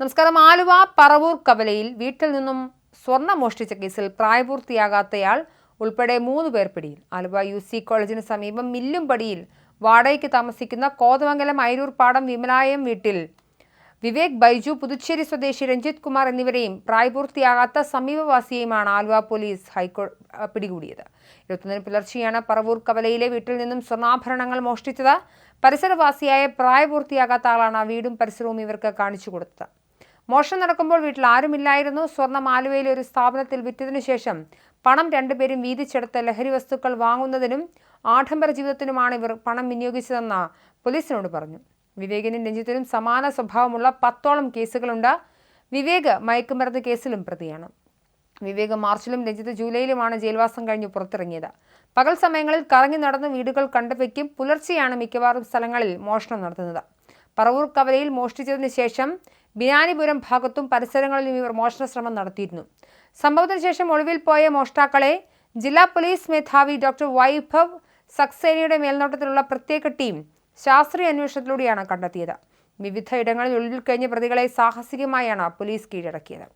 നമസ്കാരം. ആലുവ പറവൂർ കവലയിൽ വീട്ടിൽ നിന്നും സ്വർണം മോഷ്ടിച്ച കേസിൽ പ്രായപൂർത്തിയാകാത്തയാൾ ഉൾപ്പെടെ മൂന്ന് പേർ പിടിയിൽ. ആലുവ യു സി കോളേജിന് സമീപം മില്ലുംപടിയിൽ വാടകയ്ക്ക് താമസിക്കുന്ന കോതമംഗലം അയിരൂർ പാടം വിമലായം വീട്ടിൽ വിവേക് ബൈജു പുതുച്ചേരി സ്വദേശി രഞ്ജിത് കുമാർ എന്നിവരെയും പ്രായപൂർത്തിയാകാത്ത സമീപവാസിയെയുമാണ് ആലുവ പോലീസ് ഹൈക്കോ പിടികൂടിയത്. ഇരുപത്തൊന്നിന് പുലർച്ചെയാണ് പറവൂർ കവലയിലെ വീട്ടിൽ നിന്നും സ്വർണാഭരണങ്ങൾ മോഷ്ടിച്ചത്. പരിസരവാസിയായ പ്രായപൂർത്തിയാകാത്ത ആളാണ് വീടും പരിസരവും ഇവർക്ക് കാണിച്ചു കൊടുത്തത്. മോഷണം നടക്കുമ്പോൾ വീട്ടിൽ ആരുമില്ലായിരുന്നു. സ്വർണം ആലുവയിലെ ഒരു സ്ഥാപനത്തിൽ വിറ്റതിനു ശേഷം പണം രണ്ടുപേരും വീതിച്ചെടുത്ത ലഹരി വസ്തുക്കൾ വാങ്ങുന്നതിനും ആഡംബര ജീവിതത്തിനുമാണ് ഇവർ പണം വിനിയോഗിച്ചതെന്ന് പോലീസിനോട് പറഞ്ഞു. വിവേകിനും രഞ്ജിത്തിനും സമാന സ്വഭാവമുള്ള പത്തോളം കേസുകളുണ്ട്. വിവേക് മയക്കുമരുന്ന് കേസിലും പ്രതിയാണ്. വിവേക് മാർച്ചിലും രഞ്ജിത്ത് ജൂലൈയിലുമാണ് ജയിൽവാസം കഴിഞ്ഞ് പുറത്തിറങ്ങിയത്. പകൽ സമയങ്ങളിൽ കറങ്ങി നടന്ന് വീടുകൾ കണ്ടുവയ്ക്കും പുലർച്ചെയാണ് മിക്കവാറും സ്ഥലങ്ങളിൽ മോഷണം നടത്തുന്നത്. പറവൂർ കവലയിൽ മോഷ്ടിച്ചതിന് ശേഷം ബിനാനിപുരം ഭാഗത്തും പരിസരങ്ങളിലും ഇവർ മോഷണ ശ്രമം നടത്തിയിരുന്നു. സംഭവത്തിന് ശേഷം ഒളിവിൽ പോയ മോഷ്ടാക്കളെ ജില്ലാ പോലീസ് മേധാവി ഡോക്ടർ വൈഭവ് സക്സേനയുടെ മേൽനോട്ടത്തിലുള്ള പ്രത്യേക ടീം ശാസ്ത്രീയ അന്വേഷണത്തിലൂടെയാണ് കണ്ടെത്തിയത്. വിവിധ ഇടങ്ങളിൽ ഒളിവിൽ കഴിഞ്ഞ പ്രതികളെ സാഹസികമായാണ് പോലീസ് കീഴടക്കിയത്.